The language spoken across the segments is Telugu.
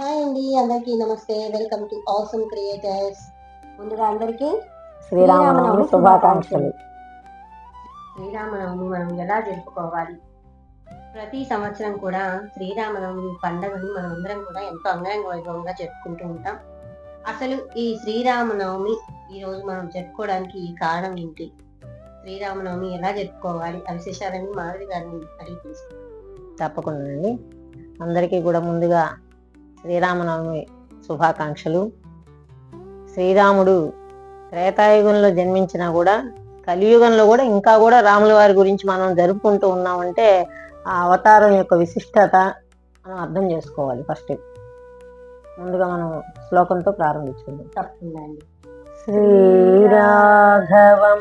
హాయ్ అండి అందరికీ నమస్తే. వెల్కమ్ టు ఆసమ్ క్రియేటర్స్ ముందుగా అందరికీ శ్రీరామనవమి శుభాకాంక్షలు. శ్రీరామనవమి మనం ఎలా జరుపుకోవాలి? ప్రతి సంవత్సరం కూడా శ్రీరామనవమి పండుగను మనం అందరం కూడా ఎంతో అంగరంగ వైభవంగా జరుపుకుంటూ ఉంటాం. అసలు ఈ శ్రీరామనవమి ఈ రోజు మనం జరుపుకోవడానికి ఈ కారణం ఏంటి? శ్రీరామనవమి ఎలా జరుపుకోవాలి? ఆ విశేషాలన్నీ మాధవి గారిని అడిగి తెలుసుకుందాం. తప్పకుండా అండి. అందరికీ కూడా ముందుగా శ్రీరామనవమి శుభాకాంక్షలు. శ్రీరాముడు త్రేతాయుగంలో జన్మించినా కూడా కలియుగంలో కూడా ఇంకా కూడా రాముల వారి గురించి మనం జరుపుకుంటూ ఉన్నామంటే ఆ అవతారం యొక్క విశిష్టత మనం అర్థం చేసుకోవాలి ఫస్ట్. ముందుగా మనం శ్లోకంతో ప్రారంభించుకుందాం. తప్పకుండా అండి. శ్రీరాఘవం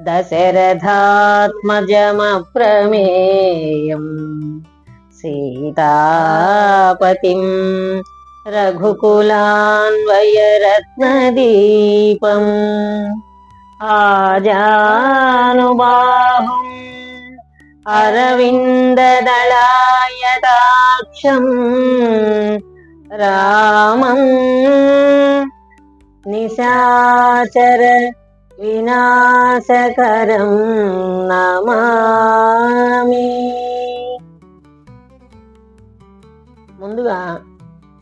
దశరథాత్మజమప్రమేయం. సీతాపతిం రఘుకులాన్వయరత్నదీపం ఆజానుబాహుం అరవిందదళాయతాక్షం రామం నిశాచర వినాశకరం నమామి ముందుగా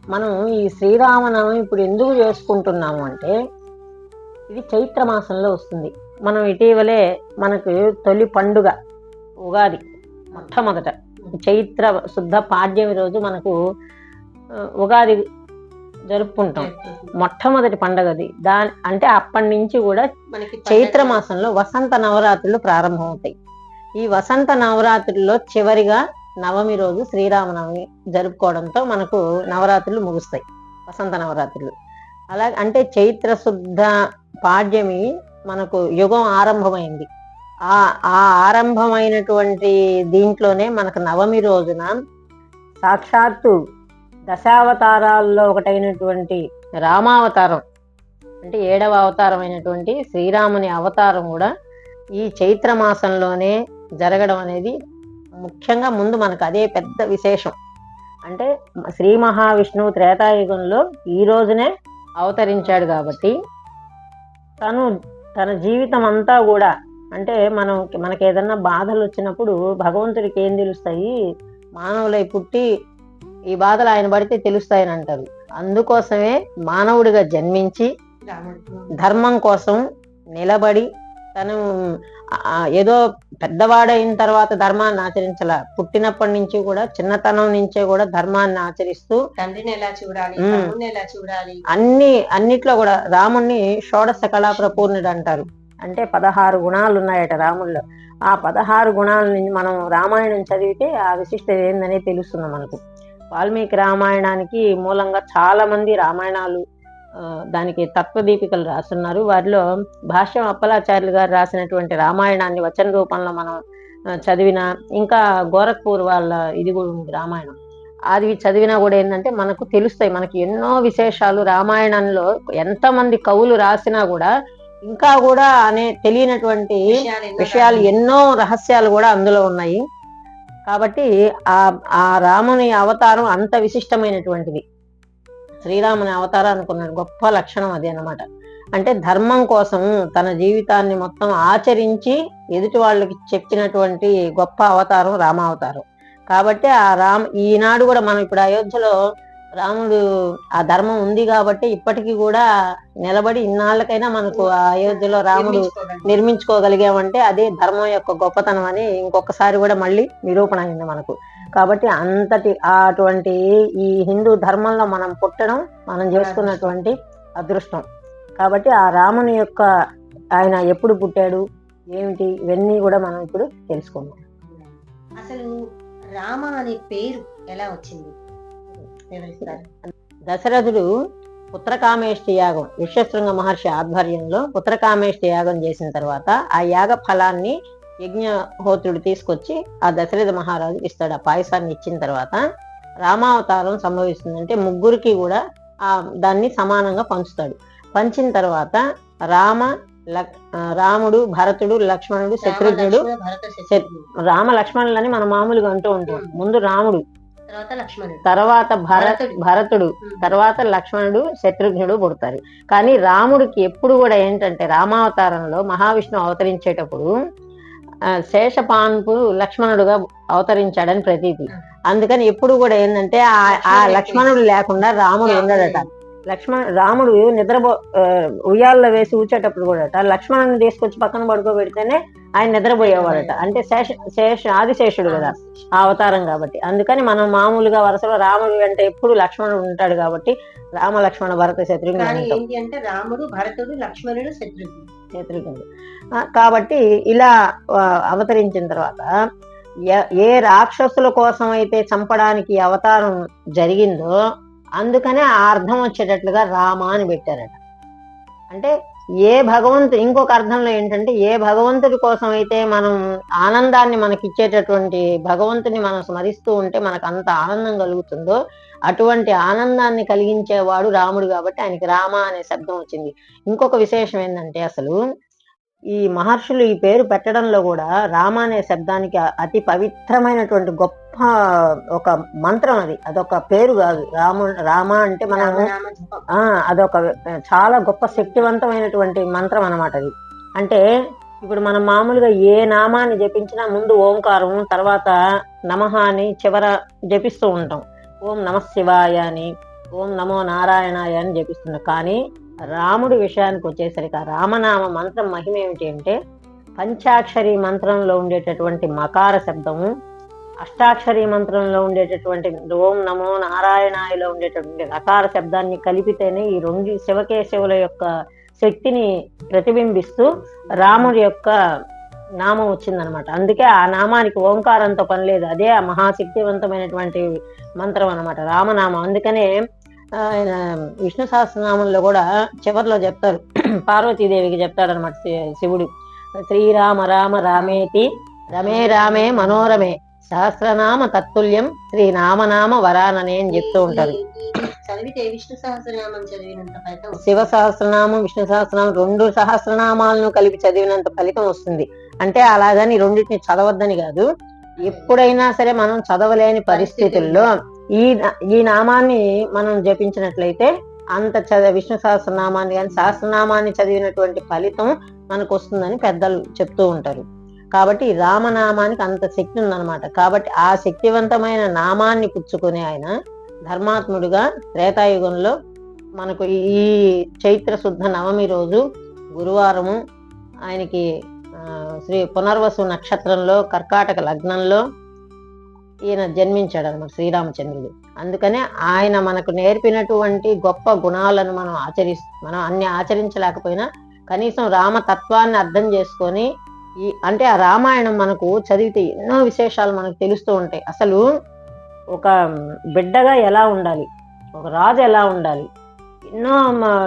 మనం ఈ శ్రీరామనవమి ఇప్పుడు ఎందుకు చేసుకుంటున్నాము అంటే ఇది చైత్ర మాసంలో వస్తుంది. మనం ఇటీవలే మనకు తొలి పండుగ ఉగాది మొట్టమొదట. చైత్ర శుద్ధ పాడ్యమి రోజు మనకు ఉగాది జరుపుకుంటాం. మొట్టమొదటి పండగది దాని అంటే అప్పటి నుంచి కూడా మనకి చైత్ర మాసంలో వసంత నవరాత్రులు ప్రారంభమవుతాయి. ఈ వసంత నవరాత్రుల్లో చివరిగా నవమి రోజు శ్రీరామనవమి జరుపుకోవడంతో మనకు నవరాత్రులు ముగుస్తాయి. వసంత నవరాత్రులు. అలా అంటే చైత్ర శుద్ధ పాడ్యమి మనకు యుగం ఆరంభమైంది. ఆ ఆ ఆరంభమైనటువంటి దీంట్లోనే మనకు నవమి రోజున సాక్షాత్తు దశావతారాల్లో ఒకటైనటువంటి రామావతారం అంటే ఏడవ అవతారం అయినటువంటి శ్రీరాముని అవతారం కూడా ఈ చైత్ర మాసంలోనే జరగడం అనేది ముఖ్యంగా ముందు మనకు అదే పెద్ద విశేషం. అంటే శ్రీ మహావిష్ణువు త్రేతాయుగంలో ఈ రోజునే అవతరించాడు కాబట్టి తను తన జీవితం అంతా కూడా అంటే మనం మనకి ఏదన్నా బాధలు వచ్చినప్పుడు భగవంతుడికి ఏం తెలుస్తాయి? మానవులై పుట్టి ఈ బాధలు ఆయన పడితే తెలుస్తాయని అంటారు. అందుకోసమే మానవుడిగా జన్మించి ధర్మం కోసం నిలబడి తను ఏదో పెద్దవాడైన తర్వాత ధర్మాన్ని ఆచరించాల. పుట్టినప్పటి నుంచి కూడా చిన్నతనం నుంచే కూడా ధర్మాన్ని ఆచరిస్తూ తండ్రిని ఎలా చూడాలి? ఎలా చూడాలి? అన్ని అన్నిట్లో కూడా రాముణ్ణి షోడశ కళా ప్రపూర్ణుడు అంటారు. అంటే పదహారు గుణాలు ఉన్నాయట రాముల్లో ఆ పదహారు గుణాలని మనం రామాయణం చదివితే ఆ విశిష్టత ఏందనేది తెలుస్తుంది మనకు. వాల్మీకి రామాయణానికి మూలంగా చాలా మంది రామాయణాలు దానికి తత్వదీపికలు రాస్తున్నారు. వారిలో భాష్యం అప్పలాచార్యులు గారు రాసినటువంటి రామాయణాన్ని వచన రూపంలో మనం చదివిన ఇంకా గోరఖ్పూర్ వాళ్ళ ఇది కూడా ఉంది రామాయణం. అది చదివినా కూడా ఏంటంటే మనకు తెలుస్తాయి. మనకి ఎన్నో విశేషాలు రామాయణంలో ఎంతమంది కవులు రాసినా కూడా ఇంకా కూడా అనే తెలియనటువంటి విషయాలు. ఎన్నో రహస్యాలు కూడా అందులో ఉన్నాయి. కాబట్టి ఆ ఆ రాముని అవతారం అంత విశిష్టమైనటువంటిది. శ్రీరాముని అవతారం అనుకున్నాడు. గొప్ప లక్షణం అది అన్నమాట. అంటే ధర్మం కోసం తన జీవితాన్ని మొత్తం ఆచరించి ఎదుటి వాళ్ళకి చెప్పినటువంటి గొప్ప అవతారం రామావతారం. కాబట్టి ఆ రామ్ ఈనాడు కూడా మనం ఇప్పుడు అయోధ్యలో రాముడు ఆ ధర్మం ఉంది కాబట్టి ఇప్పటికీ కూడా నిలబడి ఇన్నాళ్ళకైనా మనకు ఆ అయోధ్యలో రాముడు. నిర్మించుకోగలిగామంటే అదే ధర్మం యొక్క గొప్పతనం అని ఇంకొకసారి కూడా మళ్ళీ నిరూపణ అయింది మనకు. కాబట్టి అంతటి అటువంటి ఈ హిందూ ధర్మంలో మనం పుట్టడం మనం చేసుకున్నటువంటి అదృష్టం. కాబట్టి ఆ రాముని యొక్క ఆయన ఎప్పుడు పుట్టాడు ఏమిటి ఇవన్నీ కూడా మనం ఇప్పుడు తెలుసుకుందాం. అసలు రామ అనే పేరు ఎలా వచ్చింది? దశరథుడు పుత్రకామేష్టి యాగం విశ్వశృంగ మహర్షి ఆధ్వర్యంలో పుత్రకామేష్టి యాగం చేసిన తర్వాత ఆ యాగ ఫలాన్ని యజ్ఞహోత్రుడు తీసుకొచ్చి ఆ దశరథ మహారాజు ఇస్తాడు. ఆ పాయసాన్ని ఇచ్చిన తర్వాత రామావతారం సంభవిస్తుంది అంటే ముగ్గురికి కూడా ఆ దాన్ని సమానంగా పంచుతాడు. పంచిన తర్వాత రామ రాముడు భరతుడు లక్ష్మణుడు శత్రుఘ్నుడు. రామ లక్ష్మణులని మనం మామూలుగా అంటూ ఉంటాం. ముందు రాముడు తర్వాత లక్ష్మణుడు. తర్వాత భరత్ భరతుడు. తర్వాత లక్ష్మణుడు శత్రుఘ్నుడు పుడతారు. కానీ రాముడికి ఎప్పుడు కూడా ఏంటంటే రామావతారంలో మహావిష్ణువు అవతరించేటప్పుడు శేషపాన్పు లక్ష్మణుడుగా అవతరించాడని ప్రతీతి. అందుకని ఎప్పుడు కూడా ఏంటంటే ఆ లక్ష్మణుడు లేకుండా రాముడు ఉండడట లక్ష్మణ రాముడు నిద్రపో ఉయ్యాల్లో వేసి ఊచేటప్పుడు కూడా లక్ష్మణుని తీసుకొచ్చి పక్కన పడుకోబెడితేనే ఆయన నిద్రపోయేవాడట. అంటే శేష శేష ఆదిశేషుడు కదా ఆ అవతారం కాబట్టి. అందుకని మనం మామూలుగా వరుసలో రాముడు అంటే ఎప్పుడు లక్ష్మణుడు ఉంటాడు కాబట్టి రామ లక్ష్మణ భరత శత్రుఘ్నుడు అంటాం. రాముడు భరతుడు లక్ష్మణుడు శత్రుఘ్నుడు. శత్రుఘ్నుడు. కాబట్టి ఇలా అవతరించిన తర్వాత ఏ రాక్షసుల కోసం అయితే చంపడానికి అవతారం జరిగిందో అందుకనే ఆ అర్థం వచ్చేటట్లుగా రామ అని పెట్టారట. అంటే ఏ భగవంతు ఇంకొక అర్థంలో ఏంటంటే ఏ భగవంతుడి కోసం అయితే మనం ఆనందాన్ని మనకిచ్చేటటువంటి భగవంతుని మనం స్మరిస్తూ ఉంటే మనకు అంత ఆనందం కలుగుతుందో అటువంటి ఆనందాన్ని కలిగించేవాడు రాముడు కాబట్టి ఆయనకి రామ అనే శబ్దం వచ్చింది. ఇంకొక విశేషం ఏంటంటే అసలు ఈ మహర్షులు ఈ పేరు పెట్టడంలో కూడా రామ అనే శబ్దానికి అతి పవిత్రమైనటువంటి గొప్ప ఒక మంత్రం అది. అదొక పేరు కాదు. రాము రామ అంటే మనము అదొక చాలా గొప్ప శక్తివంతమైనటువంటి మంత్రం అన్నమాట అది. అంటే ఇప్పుడు మనం మామూలుగా ఏ నామాన్ని జపించినా ముందు ఓంకారం తర్వాత నమః అని చివర జపిస్తూ ఉంటాం. ఓం నమ శివాయ అని ఓం నమో నారాయణాయ అని జపిస్తున్నాం కానీ రాముడి విషయానికి వచ్చేసరికి ఆ రామనామ మంత్రం మహిమ ఏమిటి అంటే పంచాక్షరి మంత్రంలో ఉండేటటువంటి మకార శబ్దము అష్టాక్షరి మంత్రంలో ఉండేటటువంటి ఓం నమో నారాయణాయలో ఉండేటటువంటి రకార శబ్దాన్ని కలిపితేనే ఈ రెండు శివకేశవుల యొక్క శక్తిని ప్రతిబింబిస్తూ రాముడి యొక్క నామం వచ్చిందనమాట. అందుకే ఆ నామానికి ఓంకారంతో పని లేదు అదే ఆ మహాశక్తివంతమైనటువంటి మంత్రం అన్నమాట రామనామం. అందుకనే ఆయన విష్ణు సహస్రనామంలో కూడా చివర్లో చెప్తారు. పార్వతీదేవికి చెప్తాడనమాట శివుడు. శ్రీరామ రామ రామేతి రమే రామే మనోరమే సహస్రనామ తత్తుల్యం శ్రీ నామనామ వరాననే అని చెప్తూ ఉంటారు. శివ సహస్రనామం విష్ణు సహస్రనామం రెండు సహస్రనామాలను కలిపి చదివినంత ఫలితం వస్తుంది. అంటే అలాగని రెండింటిని చదవద్దని కాదు. ఎప్పుడైనా సరే మనం చదవలేని పరిస్థితుల్లో ఈ ఈ నామాన్ని మనం జపించినట్లయితే అంత చద విష్ణు సహస్రనామాన్ని కానీ సహస్రనామాన్ని చదివినటువంటి ఫలితం మనకు వస్తుందని పెద్దలు చెప్తూ ఉంటారు. కాబట్టి ఈ రామనామానికి అంత శక్తి ఉందన్నమాట. కాబట్టి ఆ శక్తివంతమైన నామాన్ని పుచ్చుకునే ఆయన ధర్మాత్ముడిగా త్రేతాయుగంలో మనకు ఈ చైత్ర శుద్ధ నవమి రోజు గురువారము ఆయనకి శ్రీ పునర్వసు నక్షత్రంలో కర్కాటక లగ్నంలో ఈయన జన్మించాడు అనమాట శ్రీరామచంద్రుడు. అందుకనే ఆయన మనకు నేర్పినటువంటి గొప్ప గుణాలను మనం ఆచరి మనం అన్ని ఆచరించలేకపోయినా కనీసం రామతత్వాన్ని అర్థం చేసుకొని ఈ అంటే ఆ రామాయణం మనకు చదివితే ఎన్నో విశేషాలు మనకు తెలుస్తూ ఉంటాయి. అసలు ఒక బిడ్డగా ఎలా ఉండాలి? ఒక రాజు ఎలా ఉండాలి? ఎన్నో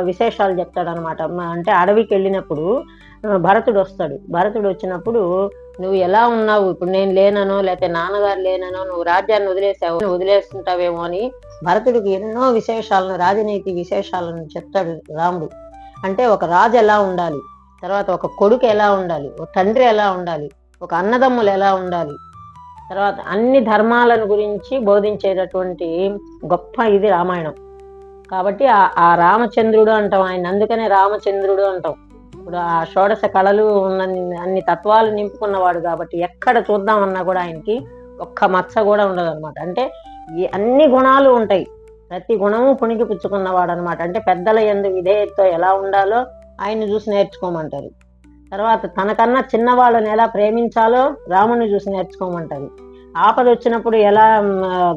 విశేషాలు చెప్తాడు అనమాట అంటే అడవికి వెళ్ళినప్పుడు భరతుడు వస్తాడు. భరతుడు వచ్చినప్పుడు నువ్వు ఎలా ఉన్నావు? ఇప్పుడు నేను లేననో లేకపోతే నాన్నగారు లేననో నువ్వు రాజ్యాన్ని వదిలేసావు వదిలేస్తుంటావేమో అని భరతుడికి ఎన్నో విశేషాలను రాజనీతి విశేషాలను చెప్తాడు రాముడు. అంటే ఒక రాజు ఎలా ఉండాలి? తర్వాత ఒక కొడుకు ఎలా ఉండాలి? ఒక తండ్రి ఎలా ఉండాలి? ఒక అన్నదమ్ములు ఎలా ఉండాలి? తర్వాత అన్ని ధర్మాలను గురించి బోధించేటటువంటి గొప్ప ఇది రామాయణం. కాబట్టి ఆ రామచంద్రుడు అంటాం ఆయన. అందుకనే రామచంద్రుడు అంటాం. ఇప్పుడు ఆ షోడశ కళలు ఉన్న అన్ని తత్వాలు నింపుకున్నవాడు కాబట్టి ఎక్కడ చూద్దామన్నా కూడా ఆయనకి ఒక్క మచ్చ కూడా ఉండదు అనమాట అంటే ఈ అన్ని గుణాలు ఉంటాయి. ప్రతి గుణము పుణికి పుచ్చుకున్నవాడు అనమాట అంటే పెద్దల ఎందు విధేయతతో ఎలా ఉండాలో ఆయన్ని చూసి నేర్చుకోమంటారు. తర్వాత తనకన్నా చిన్న వాళ్ళని ఎలా ప్రేమించాలో రాముని చూసి నేర్చుకోమంటారు. ఆపద వచ్చినప్పుడు ఎలా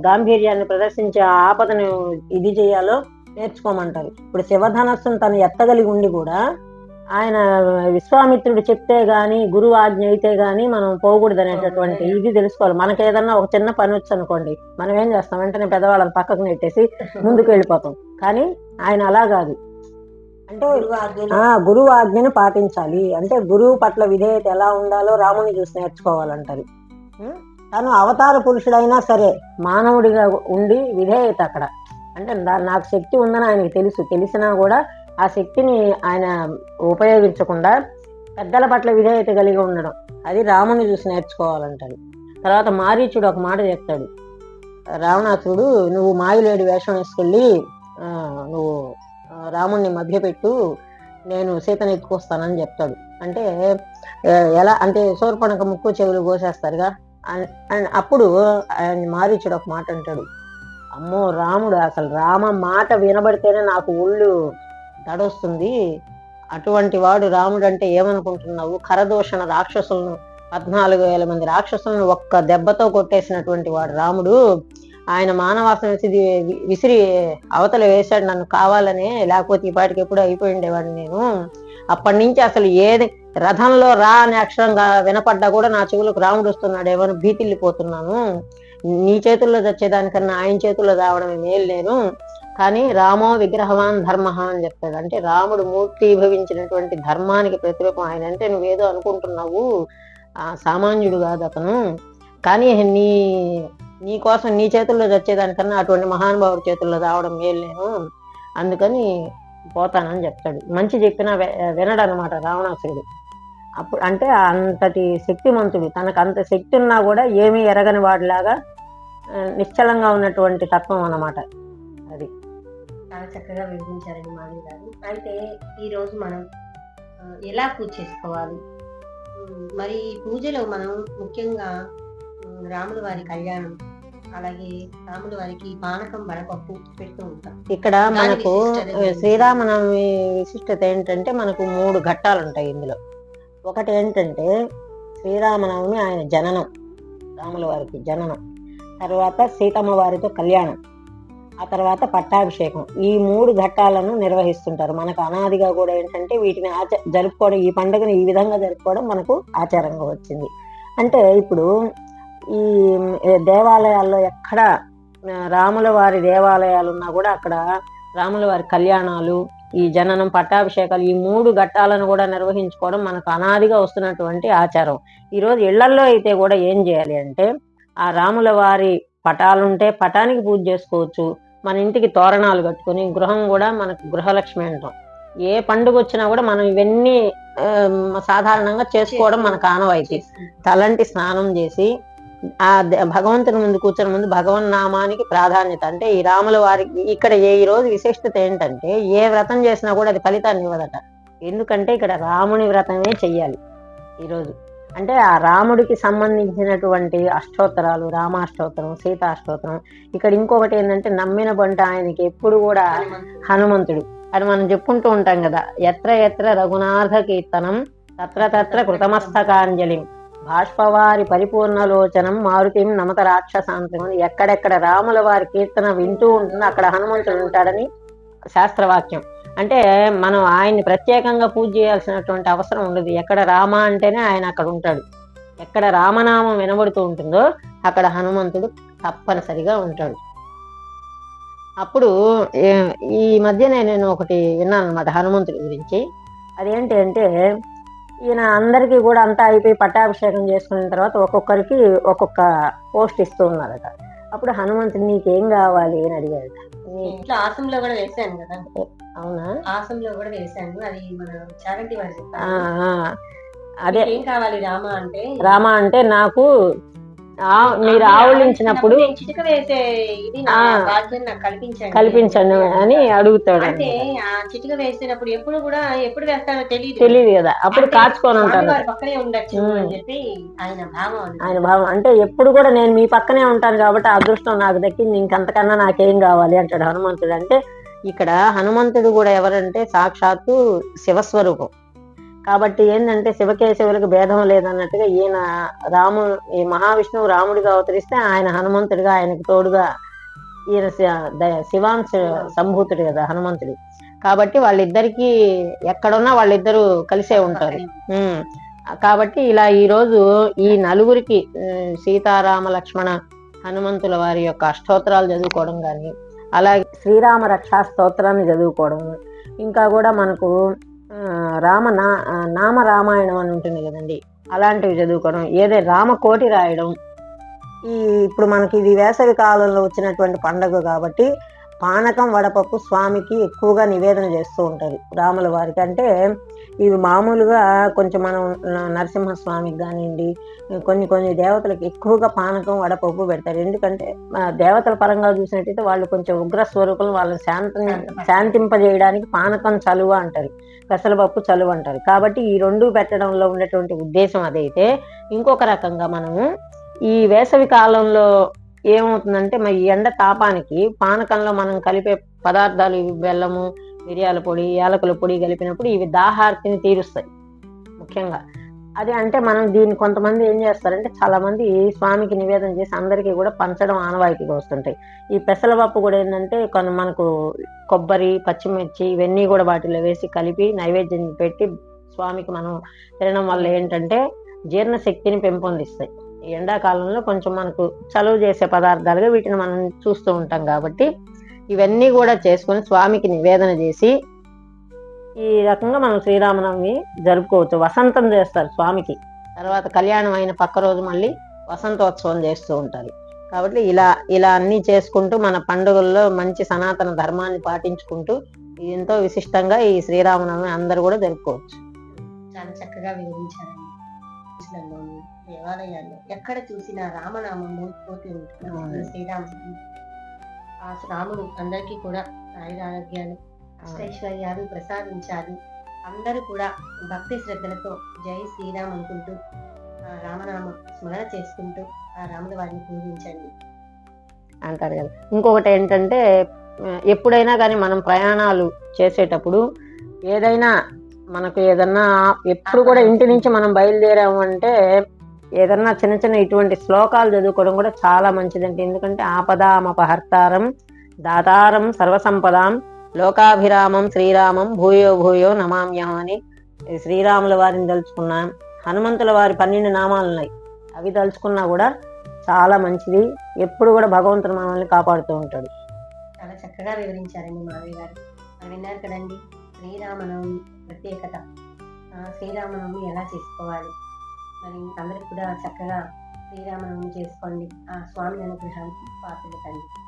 గాంభీర్యాన్ని ప్రదర్శించి ఆ ఆపదను ఇది చేయాలో నేర్చుకోమంటారు. ఇప్పుడు శివధనస్సును తను ఎత్తగలిగి ఉండి కూడా ఆయన విశ్వామిత్రుడు చెప్తే గాని గురువు ఆజ్ఞ అయితే గాని మనం పోకూడదు అనేటటువంటి ఇది తెలుసుకోవాలి. మనకి ఏదన్నా ఒక చిన్న పని వచ్చు అనుకోండి మనం ఏం చేస్తాం? వెంటనే పెద్దవాళ్ళని పక్కకు నెట్టేసి ముందుకు వెళ్ళిపోతాం. కానీ ఆయన అలా కాదు. అంటే గురువు ఆజ్ఞను పాటించాలి. అంటే గురువు పట్ల విధేయత ఎలా ఉండాలో రాముని చూసి నేర్చుకోవాలంటారు? తను అవతార పురుషుడైనా సరే మానవుడిగా ఉండి విధేయత అక్కడ. అంటే నాకు శక్తి ఉందని ఆయనకి తెలుసు. తెలిసినా కూడా ఆ శక్తిని ఆయన ఉపయోగించకుండా పెద్దల పట్ల విధేయత కలిగి ఉండడం. అది రాముని చూసి నేర్చుకోవాలంటాడు. తర్వాత మారీచుడు ఒక మాట చెప్తాడు. రావణాసురుడు నువ్వు మాయులేడి వేషం వేసుకెళ్ళి నువ్వు రాముణ్ణి మధ్యపెట్టు నేను సీతను ఎత్తుకొస్తానని చెప్తాడు. అంటే ఎలా అంటే శూర్పణక ముక్కు చెవులు కోసేస్తారుగా? అండ్ అప్పుడు ఆయన మారీచుడు ఒక మాట అంటాడు. అమ్మో రాముడు అసలు రామ మాట వినబడితేనే నాకు ఒళ్ళు దడొస్తుంది అటువంటి వాడు రాముడు అంటే ఏమనుకుంటున్నావు? కరదూషణ రాక్షసులను పద్నాలుగు వేల మంది రాక్షసులను ఒక్క దెబ్బతో కొట్టేసినటువంటి వాడు రాముడు. ఆయన మానవాసం విసిరి అవతల వేశాడు. నన్ను కావాలనే లేకపోతే ఈ పాటికి ఎప్పుడు అయిపోయి ఉండేవాడు నేను. అప్పటి నుంచి అసలు ఏది రథంలో రా అనే అక్షరంగా వినపడ్డా కూడా నా చెవులకు రాముడు వస్తున్నాడు అని భీతిల్లిపోతున్నాను. నీ చేతుల్లో తెచ్చేదానికన్నా ఆయన చేతుల్లో రావడమే మేలు నేను. కానీ రామో విగ్రహవాన్ ధర్మ అని చెప్తాడు. అంటే రాముడు మూర్తిభవించినటువంటి ధర్మానికి ప్రతిరూపం. ఆయన అంటే నువ్వేదో అనుకుంటున్నావు. సామాన్యుడు కాదు అతను. కానీ నీ నీ కోసం నీ చేతుల్లో చచ్చేదానికన్నా అటువంటి మహానుభావుడి చేతుల్లో రావడం మేలు నేను. అందుకని పోతానని చెప్తాడు. మంచి చెప్పినా వినడు అనమాట రావణాసురుడు. అప్పుడు అంటే అంతటి శక్తిమంతుడు. తనకు అంత శక్తి ఉన్నా కూడా ఏమీ ఎరగని వాడిలాగా నిశ్చలంగా ఉన్నటువంటి తత్వం అన్నమాట. చాలా చక్కగా వివరించారండి మాధవి గారు. అయితే ఈ రోజు మనం ఎలా పూజ చేసుకోవాలి? మరి ఈ పూజలో మనం ముఖ్యంగా రాముల వారి కళ్యాణం అలాగే రాముల వారికి పానకం వడపప్పు పెడుతూ ఉంటాం. ఇక్కడ మనకు? శ్రీరామనవమి విశిష్టత ఏంటంటే మనకు మూడు ఘట్టాలు ఉంటాయి ఇందులో. ఒకటి ఏంటంటే శ్రీరామనవమి ఆయన జననం రాముల వారికి జననం. తర్వాత సీతమ్మ వారితో కళ్యాణం. ఆ తర్వాత పట్టాభిషేకం. ఈ మూడు ఘట్టాలను నిర్వహిస్తుంటారు. మనకు అనాదిగా కూడా ఏంటంటే వీటిని ఆచ జరుపుకోవడం ఈ పండుగను ఈ విధంగా జరుపుకోవడం మనకు ఆచారంగా వచ్చింది. అంటే ఇప్పుడు ఈ దేవాలయాల్లో ఎక్కడ రాముల వారి దేవాలయాలు ఉన్నా కూడా అక్కడ రాముల వారి కళ్యాణాలు ఈ జననం పట్టాభిషేకాలు ఈ మూడు ఘట్టాలను కూడా నిర్వహించుకోవడం మనకు అనాదిగా వస్తున్నటువంటి ఆచారం. ఈరోజు ఇళ్ళల్లో అయితే కూడా ఏం చేయాలి అంటే ఆ రాముల వారి పటాలుంటే పటానికి పూజ చేసుకోవచ్చు. మన ఇంటికి తోరణాలు కట్టుకొని గృహం కూడా మనకు గృహలక్ష్మి అంటాం. ఏ పండుగ వచ్చినా కూడా మనం ఇవన్నీ సాధారణంగా చేసుకోవడం మనకు ఆనవాయితీ. తలంటి స్నానం చేసి ఆ భగవంతుని ముందు కూర్చొని ముందు భగవన్ నామానికి ప్రాధాన్యత. అంటే ఈ రాముల వారికి ఇక్కడ ఏ ఈ రోజు విశిష్టత ఏంటంటే ఏ వ్రతం చేసినా కూడా అది ఫలితాన్ని ఇవ్వదట. ఎందుకంటే ఇక్కడ రాముని వ్రతమే చెయ్యాలి ఈరోజు. అంటే ఆ రాముడికి సంబంధించినటువంటి అష్టోత్తరాలు రామాష్టోత్తరం సీతాష్టోత్తరం. ఇక్కడ ఇంకొకటి ఏంటంటే నమ్మిన బంట ఆయనకి ఎప్పుడు కూడా హనుమంతుడు. అని మనం చెప్పుకుంటూ ఉంటాం కదా ఎత్ర ఎత్ర రఘునాథ కీర్తనం తత్ర తత్ర కృతమస్తకాంజలిం బాష్పవారి పరిపూర్ణలోచనం మారుతిం నమత రాక్షసాంతం అని ఎక్కడెక్కడ రాముల వారి కీర్తన వింటూ ఉంటుందో అక్కడ హనుమంతుడు ఉంటాడని శాస్త్రవాక్యం. అంటే మనం ఆయన్ని ప్రత్యేకంగా పూజ చేయాల్సినటువంటి అవసరం ఉండదు. ఎక్కడ రామ అంటేనే ఆయన అక్కడ ఉంటాడు. ఎక్కడ రామనామం వినబడుతూ ఉంటుందో అక్కడ హనుమంతుడు తప్పనిసరిగా ఉంటాడు. అప్పుడు ఈ మధ్యనే నేను ఒకటి విన్నాను అనమాట హనుమంతుడి గురించి. అదేంటి అంటే ఈయన అందరికీ కూడా అంతా అయిపోయి పట్టాభిషేకం చేసుకున్న తర్వాత ఒక్కొక్కరికి ఒక్కొక్క పోస్ట్ ఇస్తూ ఉన్నారట. అప్పుడు హనుమంతుడు నీకేం కావాలి? అని అడిగాడు ఇంట్లో ఆసంలో కూడా వేసాను కదా. అవునా? ఆసంలో కూడా వేసాను అది మన చాగంటి వారు ఆ, చెప్పారు. ఆ. అదే. ఏం కావాలి రామ అంటే? రామ అంటే నాకు ఆ- మీరు ఆవులించినప్పుడు కల్పించండి. అని అడుగుతాడు. అంటే చిటిక వేసేటప్పుడు ఎప్పుడు కూడా ఎప్పుడు వేస్తారో తెలియదు తెలియదు కదా. అప్పుడు కాచుకొని వారి పక్కనే ఉండొచ్చు. అని చెప్పి ఆయన భావం. ఆయన భావం. అంటే ఎప్పుడు కూడా నేను మీ పక్కనే ఉంటాను కాబట్టి అదృష్టం నాకు దక్కింది. ఇంకంతకన్నా నాకేం కావాలి అంటాడు హనుమంతుడు. అంటే ఇక్కడ హనుమంతుడు కూడా ఎవరంటే సాక్షాత్తు శివస్వరూపం. కాబట్టి ఏంటంటే శివకేశవులకు భేదం లేదన్నట్టుగా ఈయన రాము ఈ మహావిష్ణువు రాముడిగా అవతరిస్తే ఆయన హనుమంతుడిగా ఆయనకు తోడుగా ఈయన శివాంశ సంభూతుడు కదా హనుమంతుడు. కాబట్టి వాళ్ళిద్దరికీ ఎక్కడున్నా వాళ్ళిద్దరూ కలిసే ఉంటారు. కాబట్టి ఇలా ఈరోజు ఈ నలుగురికి సీతారామ లక్ష్మణ హనుమంతుల వారి యొక్క అష్టోత్తరాలు చదువుకోవడం కానీ అలాగే శ్రీరామ రక్షా స్తోత్రాన్ని చదువుకోవడం. ఇంకా కూడా మనకు రామ నా నామ రామాయణం అని ఉంటుంది కదండి. అలాంటివి చదువుకోవడం. ఏదే రామకోటి రాయడం. ఈ ఇప్పుడు మనకి ఇది వేసవి కాలంలో వచ్చినటువంటి పండగ కాబట్టి పానకం వడపప్పు స్వామికి ఎక్కువగా నివేదన చేస్తూ ఉంటారు రాముల వారికి. అంటే ఇవి మామూలుగా కొంచెం మనం నరసింహస్వామికి కానివ్వండి కొన్ని కొన్ని దేవతలకు ఎక్కువగా పానకం వడపప్పు పెడతారు. ఎందుకంటే దేవతల పరంగా చూసినట్టయితే వాళ్ళు కొంచెం ఉగ్ర స్వరూపం వాళ్ళని శాంతం శాంతింపజేయడానికి పానకం చలువ అంటారు పెసరపప్పు చలువ అంటారు. కాబట్టి ఈ రెండు పెట్టడంలో ఉన్నటువంటి ఉద్దేశం అదైతే ఇంకొక రకంగా మనము ఈ వేసవి కాలంలో ఏమవుతుందంటే మరి ఈ ఎండ తాపానికి పానకంలో మనం కలిపే పదార్థాలు ఇవి బెల్లము మిరియాల పొడి యాలకుల పొడి కలిపినప్పుడు ఇవి దాహార్తిని తీరుస్తాయి ముఖ్యంగా. అది అంటే మనం దీన్ని కొంతమంది ఏం చేస్తారంటే చాలా మంది స్వామికి నివేదన చేసి అందరికీ కూడా పంచడం ఆనవాయితీగా వస్తుంటాయి. ఈ పెసలపప్పు కూడా ఏంటంటే కొన్ని మనకు కొబ్బరి పచ్చిమిర్చి ఇవన్నీ కూడా వాటిలో వేసి కలిపి నైవేద్యం పెట్టి స్వామికి మనం తినడం వల్ల ఏంటంటే జీర్ణశక్తిని పెంపొందిస్తాయి. ఎండాకాలంలో కొంచెం మనకు చలువ చేసే పదార్థాలుగా వీటిని మనం చూస్తూ ఉంటాం కాబట్టి ఇవన్నీ కూడా చేసుకొని స్వామికి నివేదన చేసి ఈ రకంగా మనం శ్రీరామనవమి జరుపుకోవచ్చు. వసంతం చేస్తారు స్వామికి. తర్వాత కళ్యాణం అయిన పక్క రోజు మళ్ళీ వసంతోత్సవం చేస్తూ ఉంటారు. కాబట్టి ఇలా ఇలా అన్నీ చేసుకుంటూ మన పండుగల్లో మంచి సనాతన ధర్మాన్ని పాటించుకుంటూ ఎంతో విశిష్టంగా ఈ శ్రీరామనవమి అందరూ కూడా జరుపుకోవచ్చు. చాలా చక్కగా వివరించారండి. దేవాలయాల్లో ఎక్కడ చూసినా రామనామం మోగిపోతూ ఉంటుంది. అవును. శ్రీరాముడు. ఆ రాముడు అందరికీ కూడా ఆయుర ఆరోగ్యాలు అష్టైశ్వర్యాలు ప్రసాదించాలి. అందరూ కూడా భక్తి శ్రద్ధలతో జై శ్రీరామ్ అనుకుంటూ ఆ రామనామ స్మరణ చేసుకుంటూ ఆ రాముల వారిని పూజించండి. అంటారు కదా. ఇంకొకటి ఏంటంటే ఎప్పుడైనా కానీ మనం ప్రయాణాలు చేసేటప్పుడు ఏదైనా మనకు ఏదన్నా ఎప్పుడు కూడా ఇంటి నుంచి మనం బయలుదేరాము అంటే ఏదన్నా చిన్న చిన్న ఇటువంటి శ్లోకాలు చదువుకోవడం కూడా చాలా మంచిదండి. ఎందుకంటే ఆపదామపహర్తారం దాతారం సర్వసంపదాం లోకాభిరామం శ్రీరామం భూయో భూయో నమామ్యం అని శ్రీరాముల వారిని తలుచుకున్నాం. హనుమంతుల వారి పన్నెండు నామాలు ఉన్నాయి. అవి తలుచుకున్నా కూడా చాలా మంచిది. ఎప్పుడు కూడా భగవంతుడు మనల్ని కాపాడుతూ ఉంటాడు. చాలా చక్కగా వివరించారండి మాధవి గారు. మరి విన్నారు కదండి. శ్రీరామనవమి ప్రత్యేకత. శ్రీరామనవమి ఎలా చేసుకోవాలి? మరి అందరికి కూడా చక్కగా శ్రీరామనవమి చేసుకోండి. ఆ స్వామి అనుగ్రహానికి పాత్రలు తండ్రి.